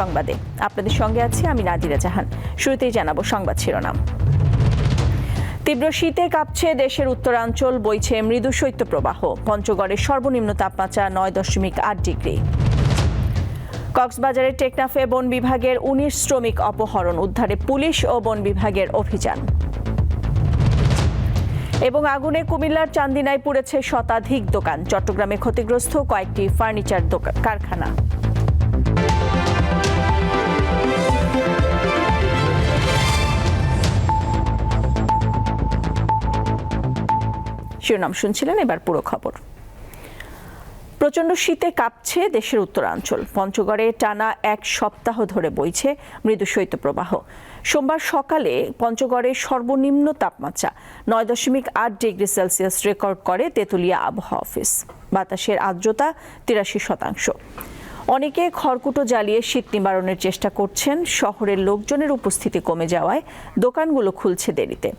সংবাদে। আপনাদের সঙ্গে আছি আমি নাদিরা জাহান। শুরুতেই জানাব সংবাদ শিরোনাম। তীব্র শীতে কাঁপছে দেশের উত্তরাঞ্চল, বইছে মৃদু শৈত্যপ্রবাহ। পঞ্চগড়ের সর্বনিম্ন তাপমাত্রা নয় দশমিক আট ডিগ্রি। কক্সবাজারের টেকনাফে বন বিভাগের উনিশ শ্রমিক অপহরণ, উদ্ধারে পুলিশ ও বন বিভাগের অভিযান। এবং আগুনে কুমিল্লার চান্দিনায় পুড়েছে শতাধিক দোকান। চট্টগ্রামে ক্ষতিগ্রস্ত কয়েকটি ফার্নিচার কারখানা। শিরোনাম শুনছিলেন এবার পুরো খবর। প্রচণ্ড শীতে কাঁপছে দেশের উত্তরাঞ্চল। পঞ্চগড়ে টানা এক সপ্তাহ ধরে বইছে মৃদু শৈত্যপ্রবাহ। সোমবার সকালে পঞ্চগড়ের সর্বনিম্ন তাপমাত্রা নয় দশমিক আট ডিগ্রি সেলসিয়াস রেকর্ড করে তেঁতুলিয়া আবহাওয়া অফিস। বাতাসের আর্দ্রতা তিরাশি শতাংশ। অনেকে খড়কুটো জ্বালিয়ে শীত নিবারণের চেষ্টা করছেন। শহরের লোকজনের উপস্থিতি কমে যাওয়ায় দোকানগুলো খুলছে দেরিতে।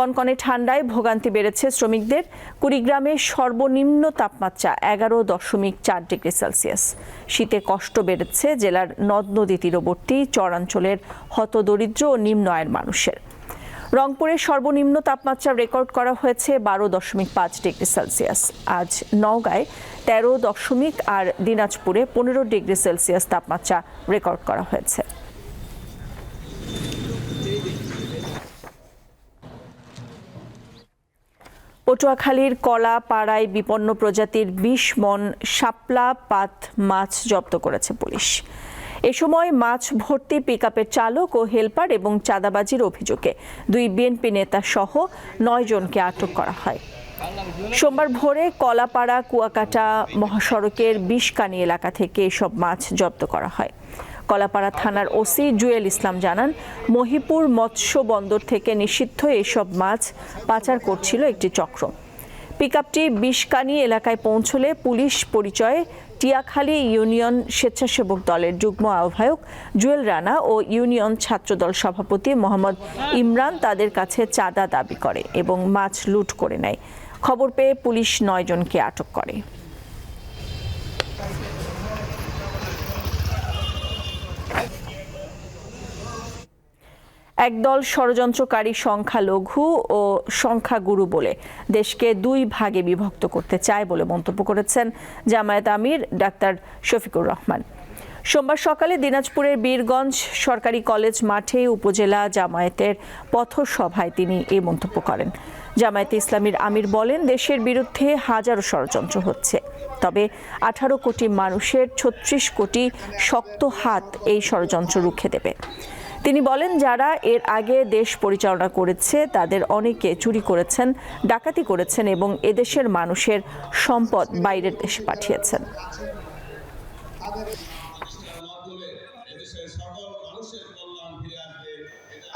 কনকনে ঠান্ডায় ভোগান্তি বেড়েছে শ্রমিকদের। কুড়িগ্রামে সর্বনিম্ন তাপমাত্রা এগারো দশমিক চার ডিগ্রি সেলসিয়াস। শীতে কষ্ট বেড়েছে জেলার নদ নদী তীরবর্তী, চরাঞ্চলের হতদরিদ্র ও নিম্ন আয়ের মানুষের। রংপুরে সর্বনিম্ন তাপমাত্রা রেকর্ড করা হয়েছে বারো দশমিক পাঁচ ডিগ্রি সেলসিয়াস। আজ নওগাঁয় তেরো দশমিক আর দিনাজপুরে পনেরো ডিগ্রি সেলসিয়াস তাপমাত্রা রেকর্ড করা হয়েছে। পটুয়াখালীর কলা পাড়ায় বিপন্ন প্রজাতির বিশ মন শাপলা পাত মাছ জব্দ করেছে পুলিশ। এ সময় মাছ ভর্তি পিকআপের চালক ও হেলপার এবং চাঁদাবাজির অভিযোগে দুই বিএনপি নেতা সহ নয় জনকে আটক করা হয়। সোমবার ভোরে কলাপাড়া, কুয়াকাটা মহাসড়কের বিষকানি এলাকা থেকে এসব মাছ জব্দ করা হয়। কলাপাড়া থানার ওসি জুয়েল ইসলাম জানান, মহিপুর মৎস্য বন্দর থেকে নিষিদ্ধ এসব মাছ পাচার করছিল একটি চক্র। পিকআপটি বিষকানি এলাকায় পৌঁছলে পুলিশ পরিচয়ে টিয়াখালী ইউনিয়ন স্বেচ্ছাসেবক দলের যুগ্ম আহ্বায়ক জুয়েল রানা ও ইউনিয়ন ছাত্রদল সভাপতি মোহাম্মদ ইমরান তাদের কাছে চাঁদা দাবি করে এবং মাছ লুট করে নেয়। খবর পেয়ে পুলিশ নয়জনকে আটক করে। একদল ষড়যন্ত্রকারী সংখ্যালঘু ও সংখ্যাগুরু বলে দেশকে দুই ভাগে বিভক্ত করতে চায় বলে মন্তব্য করেছেন জামায়াত আমির ডাক্তার শফিকুর রহমান। সোমবার সকালে দিনাজপুরের বীরগঞ্জ সরকারি কলেজ মাঠে উপজেলা জামায়াতের পথসভায় তিনি এই মন্তব্য করেন। জামায়াতে ইসলামীর আমির বলেন, দেশের বিরুদ্ধে হাজারো ষড়যন্ত্র হচ্ছে, তবে আঠারো কোটি মানুষের ছত্রিশ কোটি শক্ত হাত এই ষড়যন্ত্র রুখে দেবে। তিনি বলেন, যারা এর আগে দেশ পরিচালনা করেছে, তাদের অনেকে চুরি করেছেন, ডাকাতি করেছেন এবং এদেশের মানুষের সম্পদ বাইরের দেশে পাঠিয়েছেন।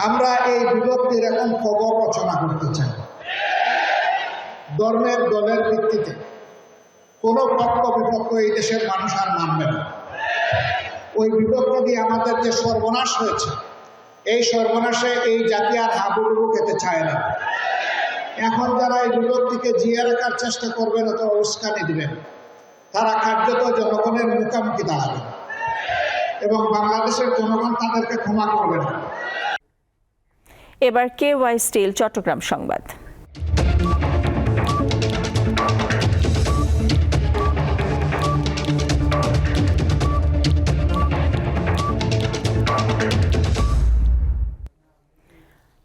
আমরা এই বিভক্তির এখন খবর রচনা করতে চাই। ধর্মের দলের ভিত্তিতে কোনো পক্ষ বিপক্ষ এই দেশের মানুষ আর মানবে না। ওই বিভক্ত দিয়ে আমাদের যে সর্বনাশ হয়েছে এই সর্বনাশে এই জাতি আর হাবুডুবু খেতে চায় না। এখন যারা এই বিপত্তিকে জিয়ে রাখার চেষ্টা করবেন অথবা উস্কানি দিবেন। তারা কার্যত জনগণের মুখামুখি দাঁড়াবে। এবং বাংলাদেশের জনগণ তাদেরকে ক্ষমা করবে না। এবার কে ওয়াই স্টিল, চট্টগ্রাম সংবাদ।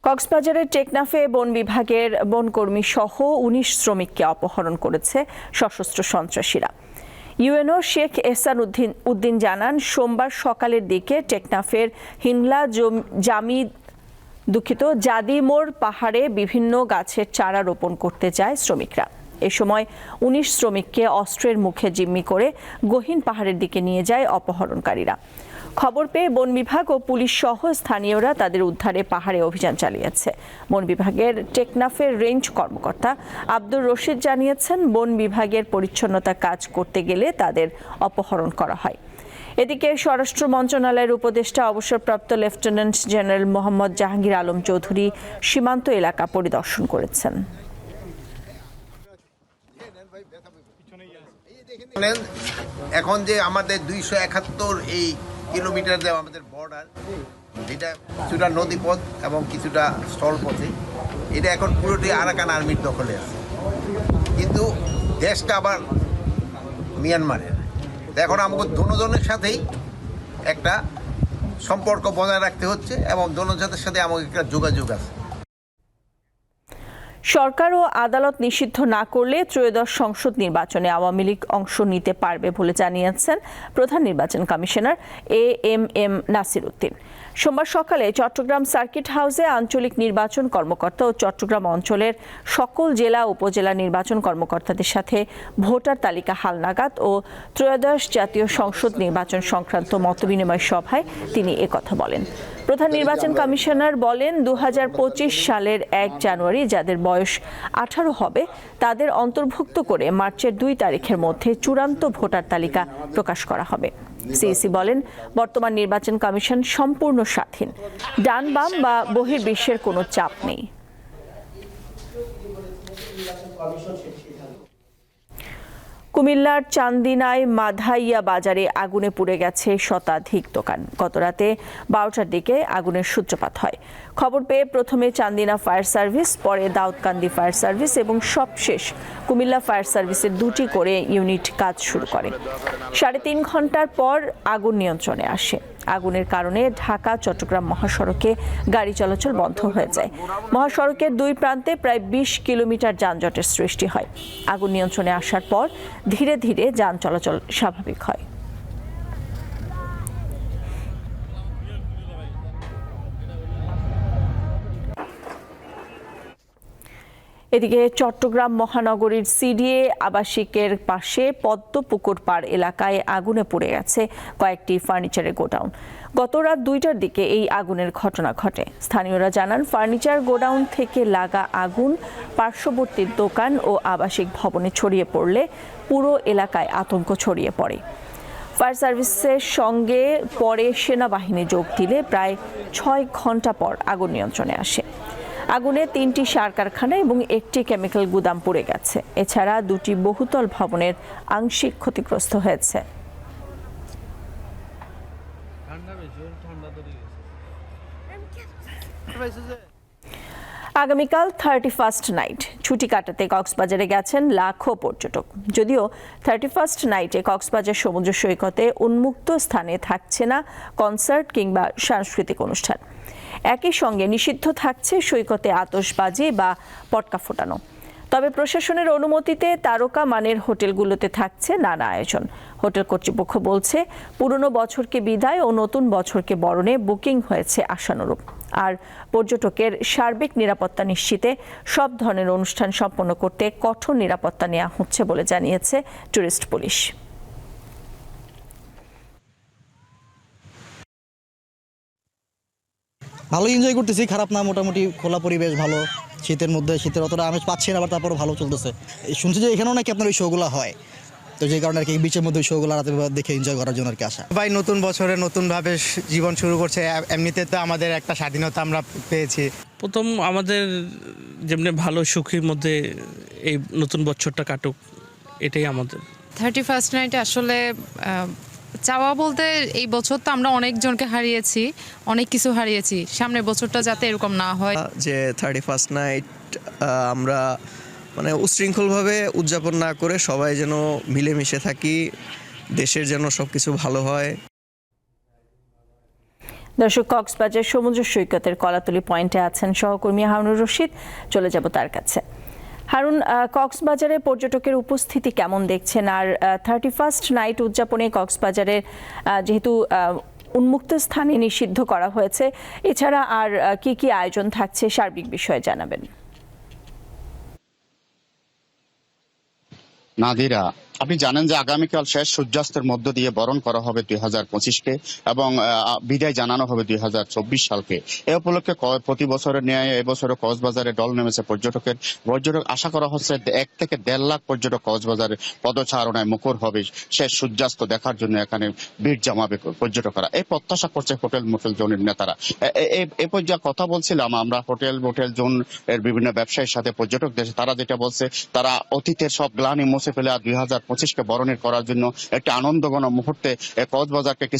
কক্সবাজারের টেকনাফে বন বিভাগের বনকর্মী সহ উনিশ শ্রমিককে অপহরণ করেছে সশস্ত্র সন্ত্রাসীরা। ইউএনও শেখ এহসান উদ্দিন উদ্দিন জানান, সোমবার সকালের দিকে টেকনাফের হিংলা জামি দুঃখিত জাদিমোর পাহাড়ে বিভিন্ন গাছের চারা রোপণ করতে যায় শ্রমিকরা। এ সময় উনিশ শ্রমিককে অস্ত্রের মুখে জিম্মি করে গহীন পাহাড়ের দিকে নিয়ে যায় অপহরণকারীরা। খবর পেয়ে বন বিভাগ ও পুলিশ সহ স্থানীয়রা তাদের উদ্ধারে পাহাড়ে অভিযান চালিয়েছে। বন বিভাগের টেকনাফের রেঞ্জ কর্মকর্তা আব্দুর রশিদ জানিয়েছেন, বন বিভাগের পরিচ্ছন্নতা কাজ করতে গেলে তাদের অপহরণ করা হয়। এদিকে স্বরাষ্ট্র মন্ত্রণালয়ের উপদেষ্টা অবসরপ্রাপ্ত লেফটেন্যান্ট জেনারেল মোহাম্মদ জাহাঙ্গীর আলম চৌধুরী সীমান্ত এলাকা পরিদর্শন করেছেন। এখন যে আমাদের দুইশো একাত্তর এই কিলোমিটার দেওয়া আমাদের বর্ডার যেটা কিছুটা নদীপথ এবং কিছুটা স্থলপথে। এটা এখন পুরোটি আরাকান আর্মির দখলে আছে। কিন্তু দেশটা আবার মিয়ানমারের। এখন আমাকে দুজনের সাথেই একটা সম্পর্ক বজায় রাখতে হচ্ছে এবং দুজনের সাথে আমাকে একটা যোগাযোগ আছে। সরকার ও আদালত নিষিদ্ধ না করলে ত্রয়োদশ সংসদ নির্বাচনে আওয়ামী লীগ অংশ নিতে পারবে বলে জানিয়েছেন প্রধান নির্বাচন commissioner A M M Nasir Uddin. সোমবার সকালে চট্টগ্রাম সার্কিট হাউসে আঞ্চলিক নির্বাচন কর্মকর্তা ও চট্টগ্রাম অঞ্চলের সকল জেলা উপজেলা নির্বাচন কর্মকর্তাদের সাথে ভোটার তালিকা হালনাগাদ ও ত্রয়োদশ জাতীয় সংসদ নির্বাচন সংক্রান্ত মতবিনিময় সভায় তিনি একথা বলেন। প্রধান নির্বাচন কমিশনার বলেন দু হাজার পঁচিশ সালের এক জানুয়ারি যাদের বয়স আঠারো হবে তাদের অন্তর্ভুক্ত করে মার্চের দুই তারিখের মধ্যে চূড়ান্ত ভোটার তালিকা প্রকাশ করা হবে। সিইসি বলেন বর্তমান নির্বাচন কমিশন সম্পূর্ণ স্বাধীন। ডান বাম বা বহির্বিশ্বের কোনো চাপ নেই। কুমিল্লার চান্দিনায় মাধাইয়া বাজারে আগুনে পুড়ে গেছে শতাধিক দোকান। গতরাতে বারোটার দিকে আগুনের সূত্রপাত হয়। খবর পেয়ে প্রথমে চান্দিনা ফায়ার সার্ভিস, পরে দাউদকান্দি ফায়ার সার্ভিস এবং সবশেষ কুমিল্লা ফায়ার সার্ভিসের দুটি করে ইউনিট কাজ শুরু করে। সাড়ে তিন ঘণ্টার পর আগুন নিয়ন্ত্রণে আসে। আগুনের কারণে ঢাকা, চট্টগ্রাম মহাসড়কে গাড়ি চলাচল বন্ধ হয়ে যায়। মহাসড়কের দুই প্রান্তে প্রায় বিশ কিলোমিটার যানজটের সৃষ্টি হয়। আগুন নিয়ন্ত্রণে আসার পর ধীরে ধীরে যান চলাচল স্বাভাবিক হয়। এদিকে চট্টগ্রাম মহানগরীর সিডিএ আবাসিকের পাশে পদ্মপুকুর পাড় এলাকায় আগুনে পুড়ে গেছে কয়েকটি ফার্নিচারের গোডাউন। গত রাত দুইটার দিকে এই আগুনের ঘটনা ঘটে। স্থানীয়রা জানান, ফার্নিচার গোডাউন থেকে লাগা আগুন পার্শ্ববর্তী দোকান ও আবাসিক ভবনে ছড়িয়ে পড়লে পুরো এলাকায় আতঙ্ক ছড়িয়ে পড়ে। ফায়ার সার্ভিসের সঙ্গে পরে সেনাবাহিনী যোগ দিলে প্রায় ছয় ঘণ্টা পর আগুন নিয়ন্ত্রণে আসে। আগুনে তিনটি সার কারখানা এবং একটি কেমিক্যাল গুদাম পুড়ে গেছে। এছাড়া দুটি বহুতল ভবনের আংশিক ক্ষতিগ্রস্ত হয়েছে। আগামীকাল থার্টি ফার্স্ট নাইট। ছুটি কাটাতে কক্সবাজারে গেছেন লাখো পর্যটক। যদিও থার্টি ফার্স্ট নাইটে কক্সবাজার সমুদ্র সৈকতে উন্মুক্ত স্থানে থাকছে না কনসার্ট কিংবা সাংস্কৃতিক অনুষ্ঠান। একই সঙ্গে নিষিদ্ধ থাকছে সৈকতে আতশবাজি বা পটকা ফোটানো। তবে প্রশাসনের অনুমতিতে তারকা মানের হোটেলগুলোতে থাকছে নানা আয়োজন। হোটেল কর্তৃপক্ষ বলছে, পুরনো বছরকে বিদায় ও নতুন বছরকে বরণে বুকিং হয়েছে আশানুরূপ। আর পর্যটকের সার্বিক নিরাপত্তা নিশ্চিতে সব ধরনের অনুষ্ঠান সম্পন্ন করতে কঠোর নিরাপত্তা নেওয়া হচ্ছে বলে জানিয়েছে টুরিস্ট পুলিশ। ভালো এনজয় করতেছি খারাপ না মোটামুটি খোলা পরিবেশ ভালো। শীতের মধ্যে শীতের অতটা আমেজ পাচ্ছি না আবার তারপরে ভালো চলতেছে। শুনছি যে এখানেও নাকি আপনার ওই শোগুলো হয়। তো যে কারণে আর কি বিচের মধ্যে ওই শোগুলো রাতে দেখে এনজয় করার জন্য আর কি আসা। ভাই নতুন বছরে নতুনভাবে জীবন শুরু করছে। এমনিতে তো আমাদের একটা স্বাধীনতা আমরা পেয়েছি। প্রথম আমাদের যেমনি ভালো সুখীর মধ্যে এই নতুন বছরটা কাটুক এটাই আমাদের। থার্টি ফার্স্ট নাইটে আসলে চাওয়া বলতে এই বছর তো আমরা অনেকজনকে হারিয়েছি অনেক কিছু হারিয়েছি। সামনের বছরটা যাতে এরকম না হয়। যে থার্টি ফার্স্ট নাইট আমরা মানে উচ্ছৃঙ্খলভাবে উদযাপন না করে সবাই যেন মিলেমিশে থাকি দেশের যেন সব কিছু ভালো হয়। দর্শক কক্সবাজার সমুদ্র সৈকতের কলাতলি পয়েন্টে আছেন সহকর্মী হারুনুর রশিদ। চলে যাব তার কাছে। হারুন কক্সবাজারে পর্যটকের উপস্থিতি কেমন দেখছেন? আর থার্টি ফার্স্ট নাইট উদযাপনে কক্সবাজারের যেহেতু উন্মুক্ত স্থানে নিষিদ্ধ করা হয়েছে, এছাড়া আর কি কি আয়োজন থাকছে সার্বিক বিষয়ে জানাবেন। নাদিরা আপনি জানেন যে আগামীকাল শেষ সূর্যাস্তের মধ্য দিয়ে বরণ করা হবে দুই হাজার পঁচিশকে এবং বিদায় জানানো হবে দুই হাজার চব্বিশ সালকে। এ উপলক্ষে প্রতি বছরের ন্যায় এবছরও কক্সবাজারে দল নেমেছে পর্যটকের। পর্যটক, আশা করা হচ্ছে এক থেকে দেড় লাখ পর্যটক কক্সবাজারে পদচারণায় মুখর হবে শেষ সূর্যাস্ত দেখার জন্য এখানে ভিড় জমাবে পর্যটকরা। এই প্রত্যাশা করছে হোটেল মোটেল জোনের নেতারা। এ- পর্যায়ে কথা বলছিলাম আমরা, হোটেল মোটেল জোন এর বিভিন্ন ব্যবসায়ীর সাথে পর্যটক দেশে তারা যেটা বলছে, তারা অতীতের সব গ্লানি মুছে ফেলে আর দুই হাজার পঁচিশকে বরণের করার জন্য একটি আনন্দঘন মুহূর্তে কক্সবাজারকে একটি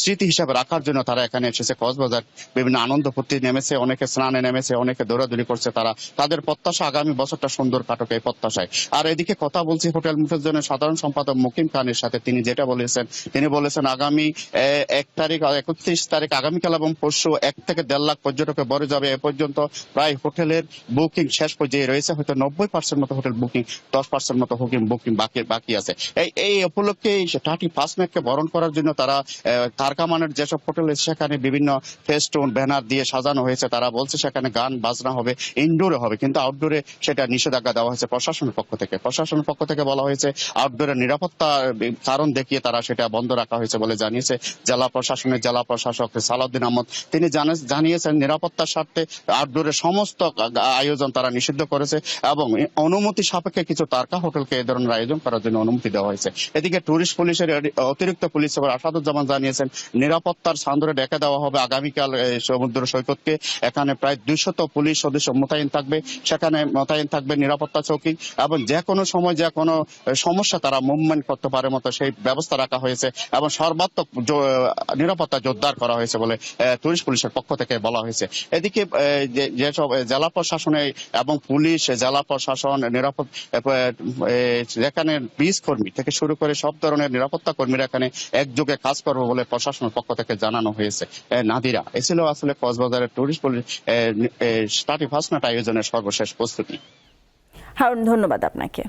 স্মৃতি হিসাবে রাখার জন্য তারা এখানে এসেছে। কক্সবাজার বিভিন্ন আনন্দ ফুর্তি নেমেছে, অনেকে স্নানে নেমেছে, অনেকে দৌড়াদৌড়ি করছে তারা। তাদের প্রত্যাশা আগামী বছরটা সুন্দর কাটক এই প্রত্যাশায়। আর এদিকে কথা বলছি হোটেল মুফেজনের সাধারণ সম্পাদক মুকিম খানের সাথে তিনি যেটা বলেছেন, তিনি বলেছেন আগামী এক তারিখ, একত্রিশ তারিখ আগামীকাল এবং পরশু এক থেকে দেড় লাখ পর্যটকে বড় যাবে। এ পর্যন্ত প্রায় হোটেলের বুকিং শেষ পর্যায়ে রয়েছে। হয়তো নব্বই পার্সেন্ট মতো হোটেল বুকিং, দশ পার্সেন্ট মতো বুকিং বুকিং, বাকি বাকি আছে। এই এই উপলক্ষে থার্টি ফার্স্ট মেককে বরণ করার জন্য তারা আহ, কারকামানের যেসব হোটেল সেখানে বিভিন্ন ফেস্টুন ব্যানার দিয়ে সাজানো হয়েছে। তারা বলছে সেখানে গান বাজনা হবে ইনডোরে হবে কিন্তু আউটডোরে সেটা নিষেধাজ্ঞা দেওয়া হয়েছে প্রশাসনের পক্ষ থেকে। প্রশাসনের পক্ষ থেকে বলা হয়েছে আউটডোরের নিরাপত্তা কারণ দেখিয়ে তারা সেটা বন্ধ রাখা হয়েছে বলে জানিয়েছে জেলা প্রশাসনের জেলা প্রশাসক সালাউদ্দিন আহমদ। তিনি জানে- জানিয়েছেন নিরাপত্তার স্বার্থে আউটডোরের সমস্ত আয়োজন তারা নিষিদ্ধ করেছে এবং অনুমতি সাপেক্ষে কিছু তারকা হোটেলকে এই ধরনের আয়োজন করার অনুমতি দেওয়া হয়েছে। এদিকে টুরিস্ট পুলিশের অতিরিক্ত পুলিশ সুপার আসাদুজ্জামান জানিয়েছেন, নিরাপত্তার সান্দরে ডেকে দেওয়া হবে আগামীকাল সমুদ্র সৈকতকে। এখানে প্রায় দুইশত পুলিশ সদস্য মোতায়েন থাকবে। সেখানে মোতায়েন থাকবে নিরাপত্তা চৌকি এবং যে কোনো সময় যে কোনো সমস্যা তারা মুভমেন্ট করতে পারে মতো সেই ব্যবস্থা রাখা হয়েছে এবং সর্বাত্মক নিরাপত্তা জোরদার করা হয়েছে বলে টুরিস্ট পুলিশের পক্ষ থেকে বলা হয়েছে। এদিকে যেসব জেলা প্রশাসনে এবং পুলিশ, জেলা প্রশাসন, নিরাপদ যেখানে বীজ কর্মী থেকে শুরু করে সব ধরনের নিরাপত্তা কর্মীরা এখানে একযোগে কাজ করব বলে প্রশাসনের পক্ষ থেকে জানানো হয়েছে। নাদিরা, এ ছিল আসলে কক্সবাজারের tourist police thirty first night আয়োজনের সর্বশেষ প্রস্তুতি। হারুন, ধন্যবাদ আপনাকে।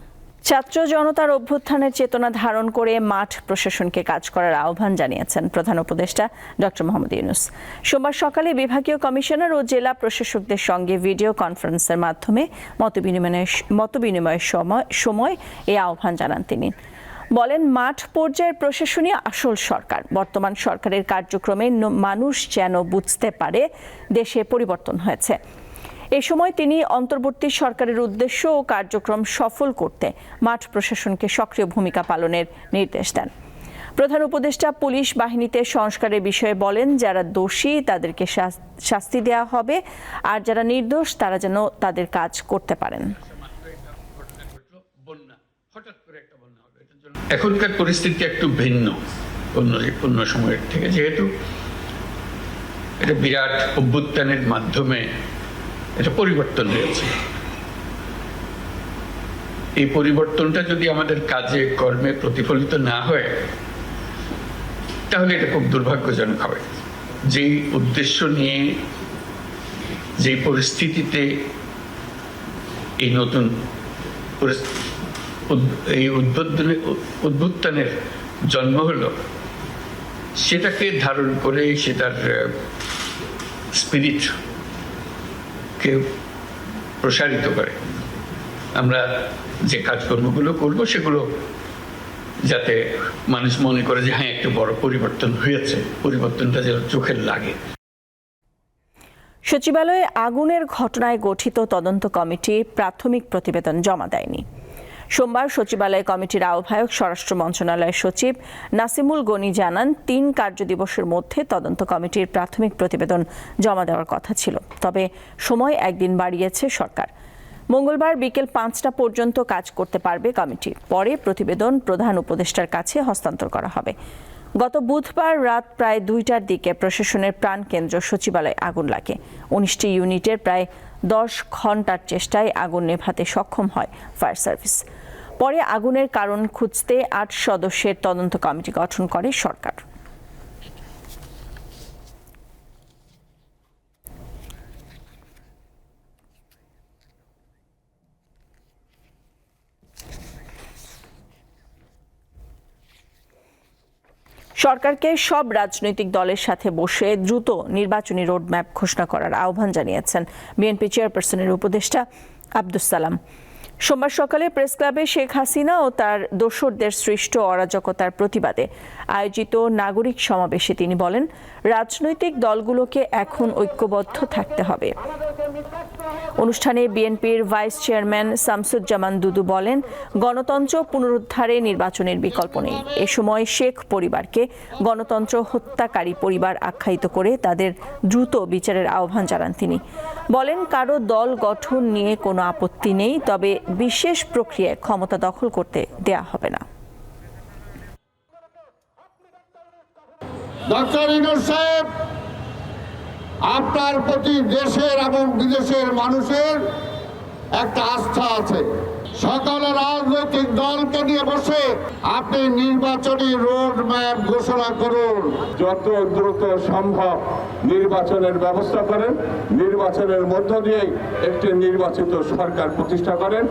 ছাত্র জনতার অভ্যুত্থানের চেতনা ধারণ করে মাঠ প্রশাসনকে কাজ করার আহ্বান জানিয়েছেন প্রধান উপদেষ্টা ডক্টর মোহাম্মদ ইউনুস। সোমবার সকালে বিভাগীয় কমিশনার ও জেলা প্রশাসকদের সঙ্গে ভিডিও কনফারেন্সের মাধ্যমে মতবিনিময়ের মতবিনিময়ের সময় সময় এই আহ্বান জানান তিনি। বলেন, মাঠ পর্যায়ের প্রশাসনই আসল সরকার। বর্তমান সরকারের কার্যক্রমে মানুষ যেন বুঝতে পারে দেশে পরিবর্তন হয়েছে। এ সময় তিনি অন্তর্বর্তী সরকারের উদ্দেশ্য ও কার্যক্রম সফল করতে মাঠ প্রশাসনকে সক্রিয় ভূমিকা পালনের নির্দেশ দেন। প্রধান উপদেষ্টা পুলিশ বাহিনীতে সংস্কারের বিষয়ে বলেন, যারা দোষী তাদেরকে শাস্তি দেওয়া হবে, আর যারা নির্দোষ তারা যেন তাদের কাজ করতে পারেন। এখনকার পরিস্থিতি একটু ভিন্ন অন্য অন্য সময়ের থেকে। যেহেতু এটা বিরাট অভ্যুত্থানের মাধ্যমে এটা পরিবর্তন হয়েছে। এই পরিবর্তনটা যদি আমাদের কাজে, কর্মে প্রতিফলিত না হয়, তাহলে এটা খুব দুর্ভাগ্যজনক হবে। যেই উদ্দেশ্য নিয়ে, যেই পরিস্থিতিতে এই নতুন এই উদ্বোধনের উদ্বুত্থানের জন্ম হলো, সেটাকে ধারণ করে সেটার স্পিরিট কে প্রসারিত করে। আমরা যে কাজকর্মগুলো করব, সেগুলো যাতে মানুষ মনে করে যে হ্যাঁ একটু বড় পরিবর্তন হয়েছে, পরিবর্তনটা যেন চোখের লাগে। সচিবালয়ে আগুনের ঘটনায় গঠিত তদন্ত কমিটি প্রাথমিক প্রতিবেদন জমা দেয়নি। সোমবার সচিবালয় কমিটির আহ্বায়ক স্বরাষ্ট্র মন্ত্রণালয়ের সচিব নাসিমুল গনি জানান, তিন কার্যদিবসের মধ্যে তদন্ত কমিটির প্রাথমিক প্রতিবেদন জমা দেওয়ার কথা ছিল। তবে সময় একদিন বাড়িয়েছে সরকার। মঙ্গলবার বিকেল পাঁচটা পর্যন্ত কাজ করতে পারবে কমিটি। পরে প্রতিবেদন প্রধান উপদেষ্টার কাছে হস্তান্তর করা হবে। গত বুধবার রাত প্রায় দুইটার দিকে প্রশাসনের প্রাণকেন্দ্র সচিবালয়ে আগুন লাগে। উনিশটি ইউনিটের প্রায় দশ ঘণ্টার চেষ্টায় আগুন নেভাতে সক্ষম হয় ফায়ার সার্ভিস। পরে আগুনের কারণ খুঁজতে আট সদস্যের তদন্ত কমিটি গঠন করে সরকার। সরকারকে সব রাজনৈতিক দলের সাথে বসে দ্রুত নির্বাচনী রোডম্যাপ ঘোষণা করার আহ্বান জানিয়েছেন বিএনপি চেয়ারপারসনের উপদেষ্টা আব্দুস সালাম। সোমবার সকালে প্রেস ক্লাবে শেখ হাসিনা ও তার দোসরদের সৃষ্ট অরাজকতার প্রতিবাদে আয়োজিত নাগরিক সমাবেশে তিনি বলেন, রাজনৈতিক দলগুলোকে এখন ঐক্যবদ্ধ থাকতে হবে। অনুষ্ঠানে বিএনপির ভাইস চেয়ারম্যান শামসুজ্জামান দুদু বলেন, গণতন্ত্র পুনরুদ্ধারে নির্বাচনের বিকল্প নেই। এ সময় শেখ পরিবারকে গণতন্ত্র হত্যাকারী পরিবার আখ্যায়িত করে তাদের দ্রুত বিচারের আহ্বান জানান তিনি। বলেন, কারও দল গঠন নিয়ে কোনো আপত্তি নেই, তবে বিশেষ প্রক্রিয়ায় ক্ষমতা দখল করতে দেয়া হবে না। ডক্টর সাহেব আপনার প্রতি দেশের এবং বিদেশের মানুষের একটা আস্থা আছে। সকল রাজনৈতিক দলকে নিয়ে বসে আপনি নির্বাচনী রোড ম্যাপ ঘোষণা করুন। যত দ্রুত সম্ভব নির্বাচনের ব্যবস্থা করেন। নির্বাচনের মধ্য দিয়ে একটি নির্বাচিত সরকার প্রতিষ্ঠা করেন।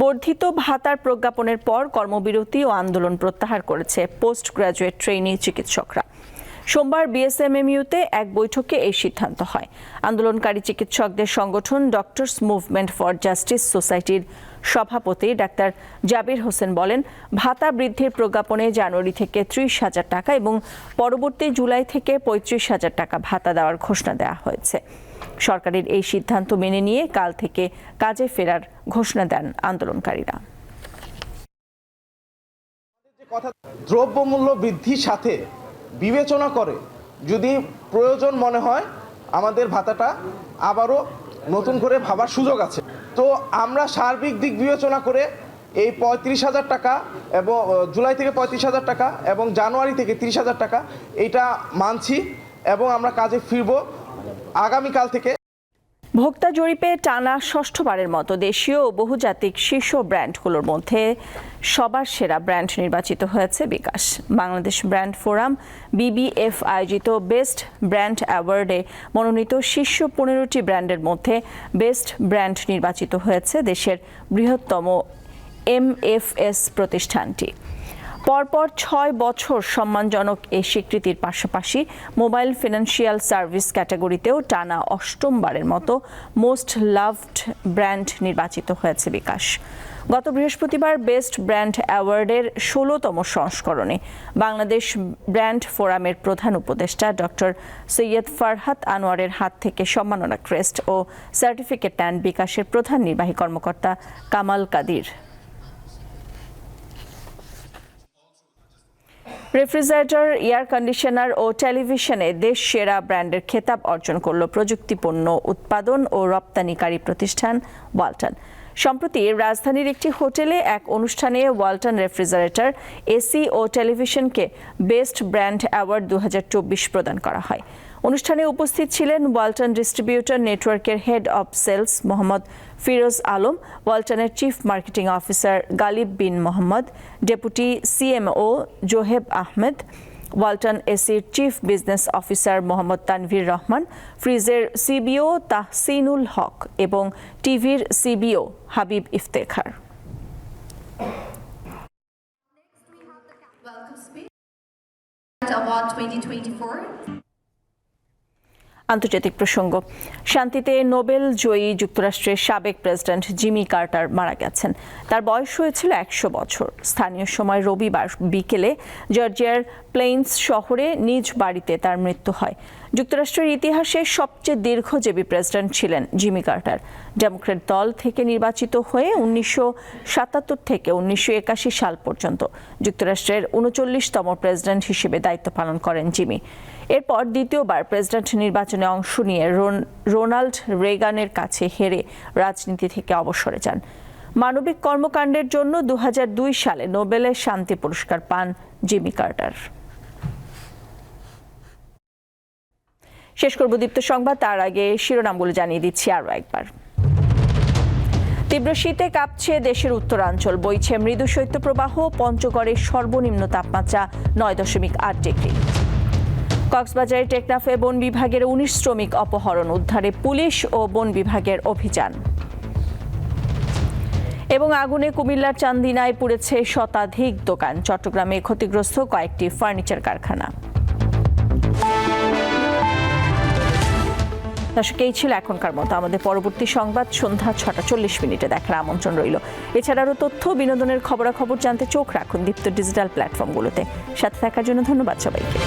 বর্ধিত ভাতার প্রজ্ঞাপনের পর কর্মবিরতি ও আন্দোলন প্রত্যাহার করেছে পোস্ট গ্রাজুয়েট ট্রেনি চিকিৎসকরা। সোমবার বিএসএমএমইউতে এক বৈঠকে এই সিদ্ধান্ত হয়। আন্দোলনকারী চিকিৎসকদের সংগঠন ডক্টরস মুভমেন্ট ফর জাস্টিস সোসাইটির সভাপতি ডাক্তার জাবির হোসেন বলেন, ভাতা বৃদ্ধির প্রজ্ঞাপনে জানুয়ারি থেকে ত্রিশ হাজার টাকা এবং পরবর্তী জুলাই থেকে পঁয়ত্রিশ হাজার টাকা ভাতা দেওয়ার ঘোষণা দেওয়া হয়েছে। সরকারের এই সিদ্ধান্ত মেনে নিয়ে কাল থেকে কাজে ফেরার ঘোষণা দেন আন্দোলনকারীরা। দ্রব্যমূল্য বৃদ্ধির সাথে বিবেচনা করে যদি প্রয়োজন মনে হয় আমাদের ভাতাটা আবারও নতুন করে ভাবার সুযোগ আছে। তো আমরা সার্বিক দিক বিবেচনা করে এই পঁয়ত্রিশ হাজার টাকা এবং জুলাই থেকে পঁয়ত্রিশ হাজার টাকা এবং জানুয়ারি থেকে তিরিশ হাজার টাকা এটা মানছি এবং আমরা কাজে ফিরব আগামীকাল থেকে। ভোক্তা জরিপে টানা ষষ্ঠবারের মতো দেশীয় ও বহুজাতিক শীর্ষ ব্র্যান্ডগুলোর মধ্যে সবার সেরা ব্র্যান্ড নির্বাচিত হয়েছে bKash. Bangladesh brand forum, BBF আয়োজিত বেস্ট ব্র্যান্ড অ্যাওয়ার্ডে মনোনীত শীর্ষ পনেরোটি ব্র্যান্ডের মধ্যে বেস্ট ব্র্যান্ড নির্বাচিত হয়েছে দেশের বৃহত্তম এমএফএস প্রতিষ্ঠানটি। পরপর ছয় বছর সম্মানজনক এই স্বীকৃতির পাশাপাশি মোবাইল ফিনান্সিয়াল সার্ভিস ক্যাটাগরিতেও টানা অষ্টমবারের মতো মোস্ট লাভড ব্র্যান্ড নির্বাচিত হয়েছে বিকাশ। গত বৃহস্পতিবার বেস্ট ব্র্যান্ড অ্যাওয়ার্ডের ষোলোতম সংস্করণে বাংলাদেশ ব্র্যান্ড ফোরামের প্রধান উপদেষ্টা ডক্টর সৈয়দ ফারহাত আনোয়ারের হাত থেকে সম্মাননা ক্রেস্ট ও সার্টিফিকেট নেন বিকাশের প্রধান নির্বাহী কর্মকর্তা Kamal Quadir. Refrigerator, air conditioner ও টেলিভিশনে দেশ সেরা ব্র্যান্ডের খেতাব অর্জন করল প্রযুক্তিপণ্য উৎপাদন ও রপ্তানিকারী প্রতিষ্ঠান ওয়ালটন। সম্প্রতি রাজধানীর একটি হোটেলে এক অনুষ্ঠানে ওয়ালটন রেফ্রিজারেটর, এসি ও টেলিভিশনকে বেস্ট ব্র্যান্ড অ্যাওয়ার্ড দু হাজার চব্বিশ প্রদান করা হয়। অনুষ্ঠানে উপস্থিত ছিলেন ওয়ালটন ডিস্ট্রিবিউটর নেটওয়ার্কের head of sales Mohammad Firoz Alam, ওয়ালটনের chief marketing officer Galib Bin Mohammad, deputy CMO Zoheb Ahmed, Walton এসির chief business officer Mohammad Tanvir Rahman, ফ্রিজের সিবিও তাহসিনুল হক এবং টিভির সিবিও হাবিব ইফতেখার Award 2024. আন্তর্জাতিক প্রসঙ্গ। শান্তিতে নোবেল জয়ী যুক্তরাষ্ট্রের সাবেক প্রেসিডেন্ট জিমি কার্টার মারা গেছেন। তার বয়স হয়েছিল একশো বছর। স্থানীয় সময় রবিবার বিকেলে জর্জিয়ার প্লেইন্স শহরে নিজ বাড়িতে তার মৃত্যু হয়। যুক্তরাষ্ট্রের ইতিহাসে সবচেয়ে দীর্ঘজীবী প্রেসিডেন্ট ছিলেন জিমি কার্টার। ডেমোক্র্যাট দল থেকে নির্বাচিত হয়ে উনিশশো সাতাত্তর থেকে উনিশশো একাশি সাল পর্যন্ত যুক্তরাষ্ট্রের উনচল্লিশতম প্রেসিডেন্ট হিসেবে দায়িত্ব পালন করেন জিমি। এরপর দ্বিতীয়বার প্রেসিডেন্ট নির্বাচনে অংশ নিয়ে রোন- রোনাল্ড রেগানের কাছে হেরে রাজনীতি থেকে অবসরে যান। মানবিক কর্মকাণ্ডের জন্য দু হাজার দুই সালে নোবেলের শান্তি পুরস্কার পান জিমি কার্টার। শেষ করব দীপ্ত সংবাদ, তার আগে শিরোনামগুলো জানিয়ে দিচ্ছি আরও একবার। তীব্র শীতে কাঁপছে দেশের উত্তরাঞ্চল, বইছে মৃদু শৈত্যপ্রবাহ পঞ্চগড়ের সর্বনিম্ন তাপমাত্রা নয় দশমিক আট ডিগ্রি। কক্সবাজারের টেকনাফে বন বিভাগের উনিশ শ্রমিক অপহরণ, উদ্ধারে পুলিশ ও বন বিভাগের অভিযান। এবং আগুনে কুমিল্লার চান্দিনায় পুড়েছে শতাধিক দোকান, চট্টগ্রামে ক্ষতিগ্রস্ত কয়েকটি ফার্নিচার কারখানা। দর্শক এই ছিল এখনকার মতো। আমাদের পরবর্তী সংবাদ সন্ধ্যা ছটা চল্লিশ মিনিটে দেখার আমন্ত্রণ রইল। এছাড়া আরও তথ্য, বিনোদনের খবরাখবর জানতে চোখ রাখুন দীপ্ত ডিজিটাল প্ল্যাটফর্মগুলোতে। সাথে থাকার জন্য ধন্যবাদ সবাইকে।